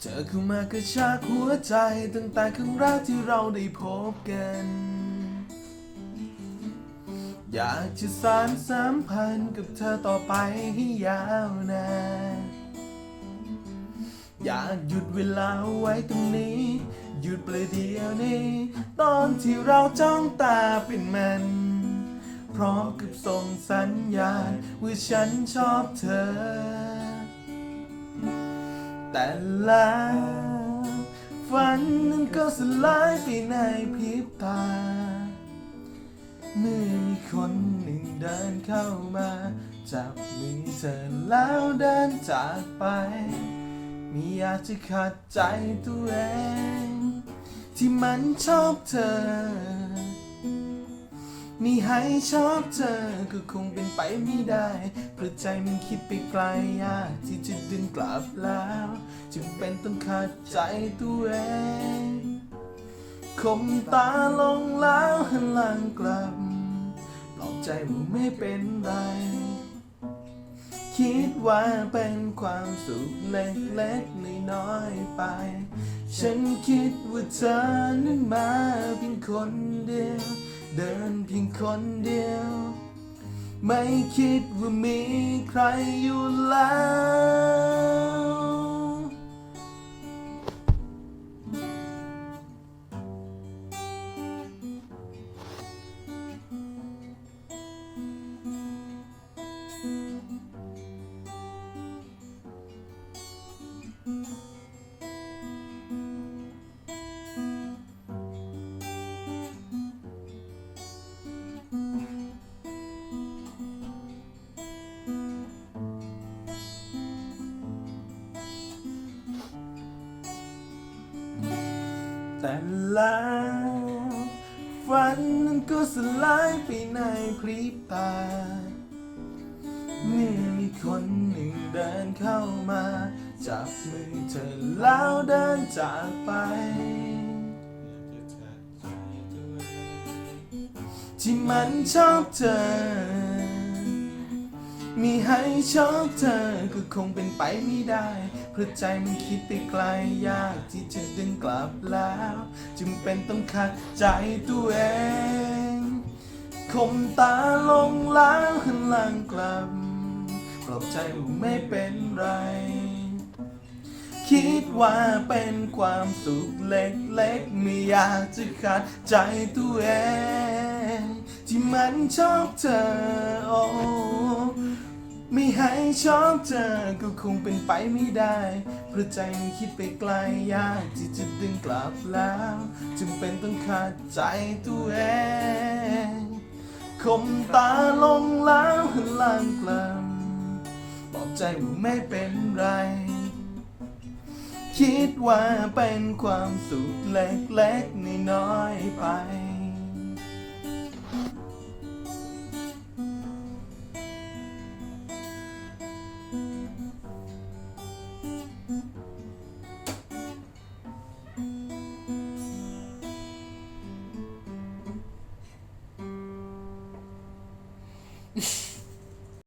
เธอเข้ามากระชากหัวใจตั้งแต่ครั้งแรกที่เราได้พบกัน อยากจะสานสัมพันธ์กับเธอต่อไปให้ยาวนานอยากหยุดเวลาไว้ตรงนี้ หยุดประเดียวนี้ ตอนที่เราจ้องตาเป็นมันพร้อมกับส่งสัญญาณว่าฉันชอบเธอ แต่แล้วฝันนั้นก็สลายไปในพริบตา เมื่อมีคนหนึ่งเดินเข้ามา จับมือเธอแล้วเดินจากไปไม่อยากจะขัดใจตัวเอง ที่มันชอบเธอ มีให้ชอบเธอก็คงเป็นไปไม่ได้เพราะใจมันคิดไปไกลยากที่จะดึงกลับแล้ว จึงเป็นต้องขัดใจตัวเองคมตาลงแล้วหันหลังกลับปลอบใจว่าไม่เป็นไร คิดว่าเป็นความสุขเล็กๆน้อยๆไป ฉันคิดว่าเธอนั้นมาเพียงคนเดียว เดินเพียงคนเดียว ไม่คิดว่ามีใครอยู่แล้ว แต่แล้วฝันนั้นก็สลายไปในพริบตาเมื่อมีคนหนึ่งเดินเข้ามา จับมือเธอแล้วเดินจากไป ที่มันชอบเธอ มีให้ชอบเธอก็คงเป็นไปไม่ได้เพราะใจมันคิดไปไกลยากที่จะดึงกลับแล้ว จึงเป็นต้องขัดใจตัวเองคมตาลงแล้วหันหลังกลับปลอบใจว่าไม่เป็นไร คิดว่าเป็นความสุขเล็กๆ ไม่อยากจะขัดใจตัวเอง ที่มันชอบเธอโอ้ ไม่ให้ชอบเธอก็คงเป็นไปไม่ได้ เพราะใจมันคิดไปไกลยากที่จะดึงกลับแล้ว จึงเป็นต้องขัดใจตัวเองคมตาลงแล้วหันหลังกลับบอกใจว่าไม่เป็นไร คิดว่าเป็นความสุขเล็กๆน้อยๆไป